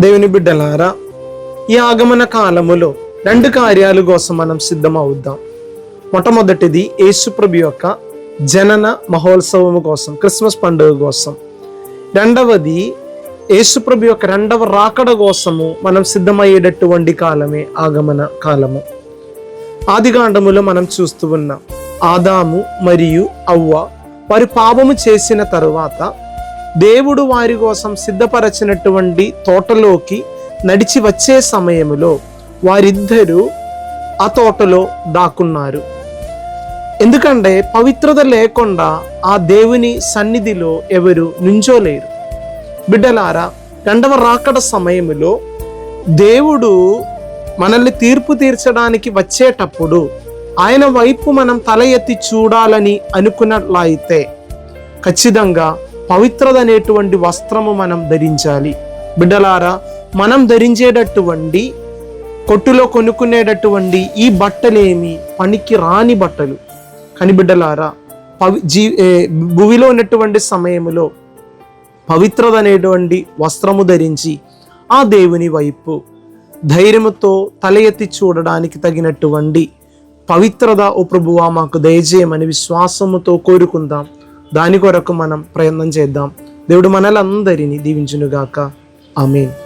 దేవుని బిడ్డలారా ఈ ఆగమన కాలములో రెండు కార్యాల కోసం మనం సిద్ధమవుద్దాం. మొట్టమొదటిది యేసుప్రభు యొక్క జనన మహోత్సవము కోసం క్రిస్మస్ పండుగ కోసం. రెండవది యేసుప్రభు యొక్క రెండవ రాకడ కోసము మనం సిద్ధమయ్యేటటువంటి కాలమే ఆగమన కాలము. ఆదికాండములో మనం చూస్తూ ఉన్నాం ఆదాము మరియు అవ్వ వారి పాపము చేసిన తరువాత దేవుడు వారి కోసం సిద్ధపరచినటువంటి తోటలోకి నడిచి వచ్చే సమయములో వారిద్దరూ ఆ తోటలో దాక్కున్నారు. ఎందుకంటే పవిత్రత లేకుండా ఆ దేవుని సన్నిధిలో ఎవరు నుంచోలేరు. బిడ్డలారా రెండవ రాకడ సమయములో దేవుడు మనల్ని తీర్పు తీర్చడానికి వచ్చేటప్పుడు ఆయన వైపు మనం తల ఎత్తి చూడాలని అనుకున్నట్లయితే ఖచ్చితంగా పవిత్రత అనేటువంటి వస్త్రము మనం ధరించాలి. బిడ్డలారా మనం ధరించేటటువంటి కొట్టులో కొనుక్కునేటటువంటి ఈ బట్టలేమి పనికి రాని బట్టలు. కానీ బిడ్డలారా పవి జీ ఏ, భూమిలో ఉన్నటువంటి సమయంలో పవిత్రత అనేటువంటి వస్త్రము ధరించి ఆ దేవుని వైపు ధైర్యముతో తల ఎత్తి చూడడానికి తగినటువంటి పవిత్రత ఓ ప్రభువా మాకు దయచేయమని విశ్వాసముతో కోరుకుందాం. దాని కొరకు మనం ప్రయత్నం చేద్దాం. దేవుడు మనలందరినీ దీవించునుగాక. ఆమెన్.